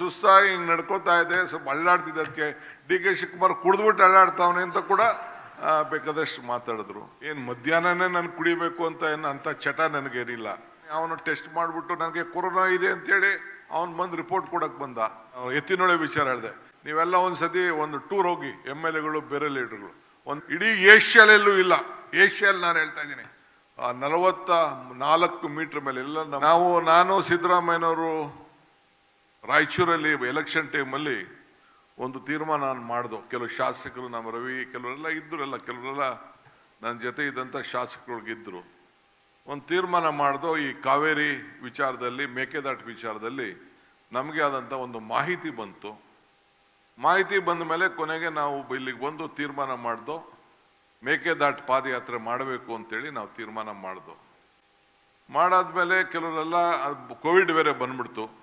ಸುಸ್ತಾಗಿ ಹಿಂಗೆ ನಡ್ಕೋತಾ ಇದೆ, ಸ್ವಲ್ಪ ಅಳ್ಳಾಡ್ತಿದ್ದೆ ಅದಕ್ಕೆ. ಡಿ ಕೆ ಶಿವಕುಮಾರ್ ಕುಡಿದ್ಬಿಟ್ಟು ಅಳ್ಳಾಡ್ತಾವನೆ ಅಂತ ಕೂಡ ಬೇಕಾದಷ್ಟು ಮಾತಾಡಿದ್ರು. ಏನು, ಮಧ್ಯಾಹ್ನನೇ ನಾನು ಕುಡಿಬೇಕು ಅಂತ ಏನು ಅಂಥ ಚಟ ನನಗೇನಿಲ್ಲ. ಅವನು ಟೆಸ್ಟ್ ಮಾಡಿಬಿಟ್ಟು ನನಗೆ ಕೊರೋನಾ ಇದೆ ಅಂತೇಳಿ ಅವನು ಬಂದು ರಿಪೋರ್ಟ್ ಕೊಡಕ್ಕೆ ಬಂದ. ಎತ್ತಿನೊಳೆ ವಿಚಾರ ಹೇಳಿದೆ. ನೀವೆಲ್ಲ ಒಂದು ಸತಿ ಒಂದು ಟೂರ್ ಹೋಗಿ, ಎಂ ಎಲ್ ಎಗಳು, ಬೇರೆ ಲೀಡರ್ಗಳು. ಒಂದು ಇಡೀ ಏಷ್ಯಾಲೆಲ್ಲೂ ಇಲ್ಲ. ಏಷ್ಯಲ್ಲಿ ನಾನು ಹೇಳ್ತಾ ಇದ್ದೀನಿ. ನಲವತ್ತ ನಾಲ್ಕು ಮೀಟ್ರ್ ಮೇಲೆ ಎಲ್ಲ ನಾವು, ನಾನು, ಸಿದ್ದರಾಮಯ್ಯನವರು ರಾಯಚೂರಲ್ಲಿ ಎಲೆಕ್ಷನ್ ಟೈಮಲ್ಲಿ ಒಂದು ತೀರ್ಮಾನ ನಾನು ಮಾಡ್ದು. ಕೆಲವು ಶಾಸಕರು ನಮ್ಮ ರವಿ, ಕೆಲವರೆಲ್ಲ ಇದ್ದರೆಲ್ಲ ಕೆಲವರೆಲ್ಲ ನನ್ನ ಜೊತೆ ಇದ್ದಂಥ ಶಾಸಕರುಗಳಿದ್ರು ಒಂದು ತೀರ್ಮಾನ ಮಾಡಿದೋ, ಈ ಕಾವೇರಿ ವಿಚಾರದಲ್ಲಿ, ಮೇಕೆದಾಟು ವಿಚಾರದಲ್ಲಿ ನಮಗೆ ಆದಂಥ ಒಂದು ಮಾಹಿತಿ ಬಂತು. ಮಾಹಿತಿ ಬಂದ ಮೇಲೆ ಕೊನೆಗೆ ನಾವು ಇಲ್ಲಿಗೆ ಬಂದು ತೀರ್ಮಾನ ಮಾಡ್ದೋ. ಮೇಕೆದಾಟು ಪಾದಯಾತ್ರೆ ಮಾಡಬೇಕು ಅಂತೇಳಿ ನಾವು ತೀರ್ಮಾನ ಮಾಡ್ದೋ. ಮಾಡಾದ್ಮೇಲೆ ಕೆಲವರೆಲ್ಲ ಕೋವಿಡ್ ಬೇರೆ ಬಂದ್ಬಿಡ್ತು.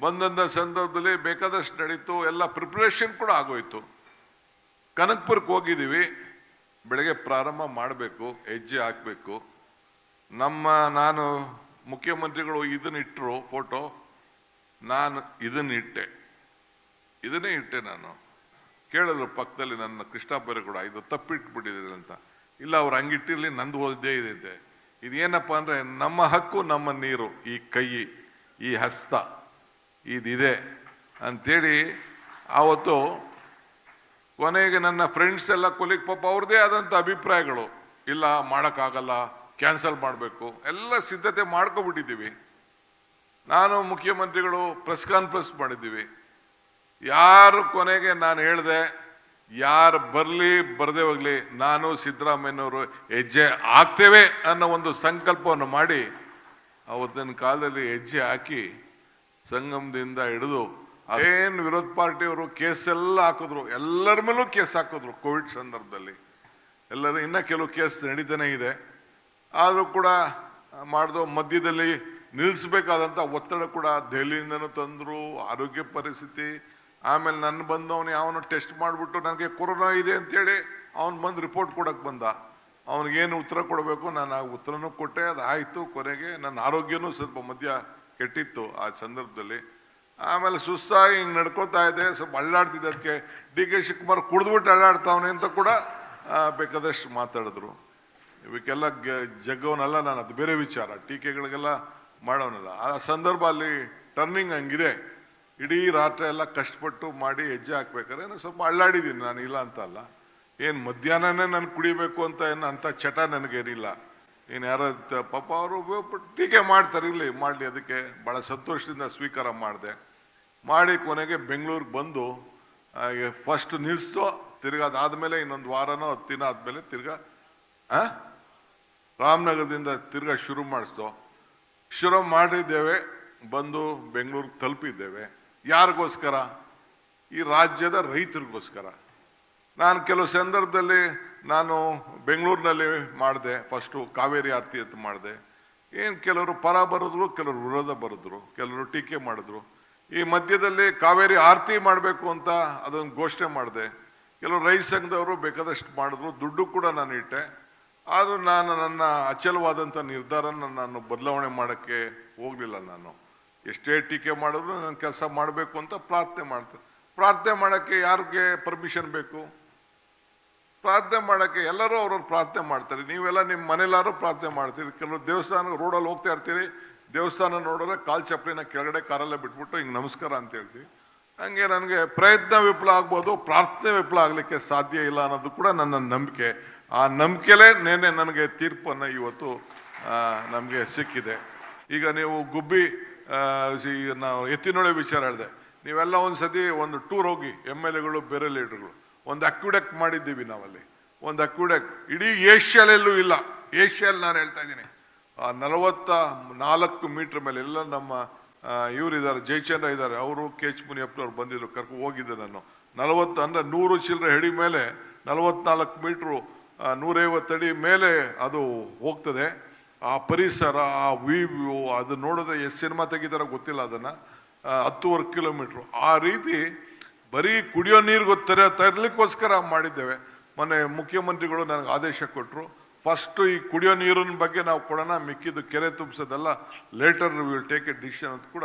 ಬಂದಂಥ ಸಂದರ್ಭದಲ್ಲಿ ಬೇಕಾದಷ್ಟು ನಡೀತು, ಎಲ್ಲ ಪ್ರಿಪ್ರೇಷನ್ ಕೂಡ ಆಗೋಯ್ತು. ಕನಕ್ಪುರಕ್ಕೆ ಹೋಗಿದ್ದೀವಿ, ಬೆಳಗ್ಗೆ ಪ್ರಾರಂಭ ಮಾಡಬೇಕು, ಹೆಜ್ಜೆ ಹಾಕಬೇಕು. ನಮ್ಮ ನಾನು ಮುಖ್ಯಮಂತ್ರಿಗಳು ಇದನ್ನ ಇಟ್ಟರು ಫೋಟೋ ನಾನು ಇದನ್ನ ಇಟ್ಟೆ. ಇದನ್ನೇ ಇಟ್ಟೆ ನಾನು. ಕೇಳಿದ್ರು ಪಕ್ಕದಲ್ಲಿ ನನ್ನ ಕೃಷ್ಣ ಕೂಡ, ಇದು ತಪ್ಪಿಟ್ಬಿಟ್ಟಿದ್ದೀರಿ ಅಂತ. ಇಲ್ಲ, ಅವ್ರು ಹಂಗಿಟ್ಟಿರಲಿ, ನಂದು ಓದಿದ್ದೇ ಇದೆ ಇದೇನಪ್ಪ ಅಂದರೆ, ನಮ್ಮ ಹಕ್ಕು, ನಮ್ಮ ನೀರು, ಈ ಕೈ, ಈ ಹಸ್ತ. ಇದಿದೆ ಅಂಥೇಳಿ ಆವತ್ತು ಕೊನೆಗೆ ನನ್ನ ಫ್ರೆಂಡ್ಸ್ ಎಲ್ಲ ಕೊಲಿಗ್ ಪಾಪ ಅವ್ರದ್ದೇ ಆದಂಥ ಅಭಿಪ್ರಾಯಗಳು, ಇಲ್ಲ ಮಾಡೋಕ್ಕಾಗಲ್ಲ ಕ್ಯಾನ್ಸಲ್ ಮಾಡಬೇಕು, ಎಲ್ಲ ಸಿದ್ಧತೆ ಮಾಡ್ಕೊಬಿಟ್ಟಿದ್ದೀವಿ. ನಾನು ಮುಖ್ಯಮಂತ್ರಿಗಳು ಪ್ರೆಸ್ ಕಾನ್ಫರೆನ್ಸ್ ಮಾಡಿದ್ದೀವಿ. ಯಾರು ಕೊನೆಗೆ ನಾನು ಹೇಳಿದೆ, ಯಾರು ಬರಲಿ ಬರದೆ ಹೋಗಲಿ, ನಾನು ಸಿದ್ದರಾಮಯ್ಯನವರು ಹೆಜ್ಜೆ ಹಾಕ್ತೇವೆ ಅನ್ನೋ ಒಂದು ಸಂಕಲ್ಪವನ್ನು ಮಾಡಿ, ಅವತ್ತಿನ ಕಾಲದಲ್ಲಿ ಹೆಜ್ಜೆ ಹಾಕಿ ಸಂಗಮದಿಂದ ಹಿಡಿದು ಅದೇನು ವಿರೋಧ ಪಾರ್ಟಿಯವರು ಕೇಸ್ ಎಲ್ಲ ಹಾಕಿದ್ರು, ಎಲ್ಲರ ಮೇಲೂ ಕೇಸ್ ಹಾಕಿದ್ರು ಕೋವಿಡ್ ಸಂದರ್ಭದಲ್ಲಿ. ಎಲ್ಲರೂ ಇನ್ನ ಕೆಲವು ಕೇಸ್ ನಡೀತಾನೆ ಇದೆ. ಆದರೂ ಕೂಡ ಮಾಡಿದೋ ಮಧ್ಯದಲ್ಲಿ ನಿಲ್ಲಿಸಬೇಕಾದಂಥ ಒತ್ತಡ ಕೂಡ ದೆಹಲಿಯಿಂದನೂ ತಂದ್ರು, ಆರೋಗ್ಯ ಪರಿಸ್ಥಿತಿ. ಆಮೇಲೆ ನನ್ನ ಬಂದವನು ಯಾವನು ಟೆಸ್ಟ್ ಮಾಡಿಬಿಟ್ಟು ನನಗೆ ಕೊರೋನಾ ಇದೆ ಅಂತೇಳಿ ಅವನು ಬಂದು ರಿಪೋರ್ಟ್ ಕೊಡಕ್ಕೆ ಬಂದ. ಅವನಿಗೇನು ಉತ್ತರ ಕೊಡಬೇಕು? ನಾನು ಆ ಉತ್ತರನೂ ಕೊಟ್ಟೆ ಅದು ಆಯಿತು ಕೊನೆಗೆ. ನನ್ನ ಆರೋಗ್ಯನೂ ಸ್ವಲ್ಪ ಮಧ್ಯ ಕೆಟ್ಟಿತ್ತು ಆ ಸಂದರ್ಭದಲ್ಲಿ. ಆಮೇಲೆ ಸುಸ್ತಾಗಿ ಹಿಂಗೆ ನಡ್ಕೋತಾ ಇದೆ ಸ್ವಲ್ಪ ಅಳ್ಳಾಡ್ತಿದ್ದೆ ಅದಕ್ಕೆ. ಡಿ ಕೆ ಶಿವಕುಮಾರ್ ಕುಡಿದ್ಬಿಟ್ಟು ಅಳ್ಳಾಡ್ತಾವನೆ ಅಂತ ಕೂಡ ಬೇಕಾದಷ್ಟು ಮಾತಾಡಿದ್ರು. ಇವಕ್ಕೆಲ್ಲ ಜಗ್ಗವನಲ್ಲ ನಾನು, ಅದು ಬೇರೆ ವಿಚಾರ. ಟೀಕೆಗಳಿಗೆಲ್ಲ ಮಾಡೋನಲ್ಲ. ಆ ಸಂದರ್ಭ ಅಲ್ಲಿ ಟರ್ನಿಂಗ್ ಹಂಗಿದೆ. ಇಡೀ ರಾತ್ರಿ ಎಲ್ಲ ಕಷ್ಟಪಟ್ಟು ಮಾಡಿ ಹೆಜ್ಜೆ ಹಾಕ್ಬೇಕಾದ್ರೆ ನಾನು ಸ್ವಲ್ಪ ಅಳ್ಳಾಡಿದ್ದೀನಿ, ನಾನು ಇಲ್ಲ ಅಂತ ಅಲ್ಲ. ಏನು ಮಧ್ಯಾಹ್ನನೇ ನಾನು ಕುಡಿಬೇಕು ಅಂತ, ಏನು ಅಂಥ ಚಟ ನನಗೇನಿಲ್ಲ. ಏನು ಯಾರೋ ಪಾಪ ಅವರು ಟೀಕೆ ಮಾಡ್ತಾರೆ ಇಲ್ಲಿ ಮಾಡಲಿ, ಅದಕ್ಕೆ ಭಾಳ ಸಂತೋಷದಿಂದ ಸ್ವೀಕಾರ ಮಾಡಿದೆ. ಮಾಡಿ ಕೊನೆಗೆ ಬೆಂಗಳೂರಿಗೆ ಬಂದು ಫಸ್ಟ್ ನಿಲ್ಲಿಸ್ತು ತಿರ್ಗಾ ಅದಾದ್ಮೇಲೆ ಇನ್ನೊಂದು ವಾರನೋ ಹತ್ತು ದಿನ ಆದಮೇಲೆ ತಿರ್ಗಾ? ರಾಮನಗರದಿಂದ ತಿರ್ಗಾ ಶುರು ಮಾಡಿಸ್ತು. ಶುರು ಮಾಡಿದ್ದೇವೆ, ಬಂದು ಬೆಂಗಳೂರಿಗೆ ತಲುಪಿದ್ದೇವೆ. ಯಾರಿಗೋಸ್ಕರ? ಈ ರಾಜ್ಯದ ರೈತರಿಗೋಸ್ಕರ. ನಾನು ಕೆಲವು ಸಂದರ್ಭದಲ್ಲಿ ನಾನು ಬೆಂಗಳೂರಿನಲ್ಲಿ ಮಾಡಿದೆ ಫಸ್ಟು ಕಾವೇರಿ ಆರತಿ ಅಂತ ಮಾಡಿದೆ. ಏನು ಕೆಲವರು ಪರ ಬರೆದ್ರು, ಕೆಲವರು ವಿರೋಧ ಬರೆದ್ರು, ಕೆಲವರು ಟೀಕೆ ಮಾಡಿದ್ರು. ಈ ಮಧ್ಯದಲ್ಲಿ ಕಾವೇರಿ ಆರತಿ ಮಾಡಬೇಕು ಅಂತ ಅದೊಂದು ಘೋಷಣೆ ಮಾಡಿದೆ. ಕೆಲವರು ರೈತ ಸಂಘದವರು ಬೇಕಾದಷ್ಟು ಮಾಡಿದ್ರು, ದುಡ್ಡು ಕೂಡ ನಾನು ಇಟ್ಟೆ. ಆದರೂ ನಾನು ನನ್ನ ಅಚಲವಾದಂಥ ನಿರ್ಧಾರನ ನಾನು ಬದಲಾವಣೆ ಮಾಡೋಕ್ಕೆ ಹೋಗಲಿಲ್ಲ ನಾನು. ಎಷ್ಟೇ ಟೀಕೆ ಮಾಡಿದ್ರು ನಾನು ಕೆಲಸ ಮಾಡಬೇಕು ಅಂತ ಪ್ರಾರ್ಥನೆ ಮಾಡ್ತೇನೆ ಪ್ರಾರ್ಥನೆ ಮಾಡೋಕ್ಕೆ ಯಾರಿಗೆ ಪರ್ಮಿಷನ್ ಬೇಕು? ಪ್ರಾರ್ಥನೆ ಮಾಡೋಕ್ಕೆ ಎಲ್ಲರೂ ಅವ್ರವ್ರು ಪ್ರಾರ್ಥನೆ ಮಾಡ್ತಾರೆ. ನೀವೆಲ್ಲ ನಿಮ್ಮ ಮನೆಯಲ್ಲಾರು ಪ್ರಾರ್ಥನೆ ಮಾಡ್ತೀರಿ. ಕೆಲವು ದೇವಸ್ಥಾನ ರೋಡಲ್ಲಿ ಹೋಗ್ತಾ ಇರ್ತೀರಿ. ದೇವಸ್ಥಾನ ನೋಡಿದ್ರೆ ಕಾಲು ಚಪ್ಪಲಿನ ಕೆಳಗಡೆ ಕಾರಲ್ಲೇ ಬಿಟ್ಬಿಟ್ಟು ಹಿಂಗೆ ನಮಸ್ಕಾರ ಅಂತ ಹೇಳ್ತೀವಿ. ಹಂಗೆ ನನಗೆ ಪ್ರಯತ್ನ ವಿಫಲ ಆಗ್ಬೋದು, ಪ್ರಾರ್ಥನೆ ವಿಫಲ ಆಗಲಿಕ್ಕೆ ಸಾಧ್ಯ ಇಲ್ಲ ಅನ್ನೋದು ಕೂಡ ನನ್ನ ನಂಬಿಕೆ. ಆ ನಂಬಿಕೆಲೇ ನೆನೆ ನನಗೆ ತೀರ್ಪನ್ನು ಇವತ್ತು ನಮಗೆ ಸಿಕ್ಕಿದೆ. ಈಗ ನೀವು ಗುಬ್ಬಿ ನಾವು ಎತ್ತಿನೊಳೆ ವಿಚಾರ ಹೇಳಿದೆ. ನೀವೆಲ್ಲ ಒಂದು ಸತಿ ಒಂದು ಟೂರ್ ಹೋಗಿ, ಎಂ ಎಲ್ ಎಗಳು, ಬೇರೆ ಲೀಡರ್ಗಳು. ಒಂದು ಅಕ್ಯುಡಕ್ ಮಾಡಿದ್ದೀವಿ ನಾವಲ್ಲಿ. ಒಂದು ಅಕ್ಯುಡಕ್ ಇಡೀ ಏಷ್ಯಾಲೆಲ್ಲೂ ಇಲ್ಲ. ಏಷ್ಯಲ್ಲಿ ನಾನು ಹೇಳ್ತಾ ಇದ್ದೀನಿ. ನಲವತ್ತ ನಾಲ್ಕು ಮೀಟರ್ ಮೇಲೆ ಎಲ್ಲ ನಮ್ಮ ಇವರಿದ್ದಾರೆ ಜಯಚಂದ್ರ ಇದ್ದಾರೆ. ಅವರು ಕೆ ಎಚ್ ಮುನಿಯಪ್ಪನವ್ರು ಬಂದಿದ್ರು, ಕರ್ಕೊ ಹೋಗಿದ್ದೆ ನಾನು. ನಲವತ್ತು ಅಂದರೆ ನೂರು ಚಿಲ್ಲರೆ ಹೆಡಿ ಮೇಲೆ ನಲವತ್ನಾಲ್ಕು ಮೀಟ್ರು ಅಡಿ ಮೇಲೆ ಅದು ಹೋಗ್ತದೆ. ಆ ಪರಿಸರ, ಆ ವಿವ್ಯೂ ಅದು ನೋಡಿದ್ರೆ ಎಷ್ಟು ಸಿನಿಮಾ ತೆಗಿತಾರೋ ಗೊತ್ತಿಲ್ಲ ಅದನ್ನು. ಹತ್ತುವರೆ ಕಿಲೋಮೀಟ್ರು. ಆ ರೀತಿ ಬರೀ ಕುಡಿಯೋ ನೀರು ಗೊತ್ತರ, ತರಲಿಕ್ಕೋಸ್ಕರ ಮಾಡಿದ್ದೇವೆ. ಮೊನ್ನೆ ಮುಖ್ಯಮಂತ್ರಿಗಳು ನನಗೆ ಆದೇಶ ಕೊಟ್ಟರು ಫಸ್ಟ್ ಈ ಕುಡಿಯೋ ನೀರಿನ ಬಗ್ಗೆ ನಾವು ಕೊಡೋಣ, ಮಿಕ್ಕಿದ್ದು ಕೆರೆ ತುಂಬಿಸೋದೆಲ್ಲ later will take a decision ಅಂತ ಕೂಡ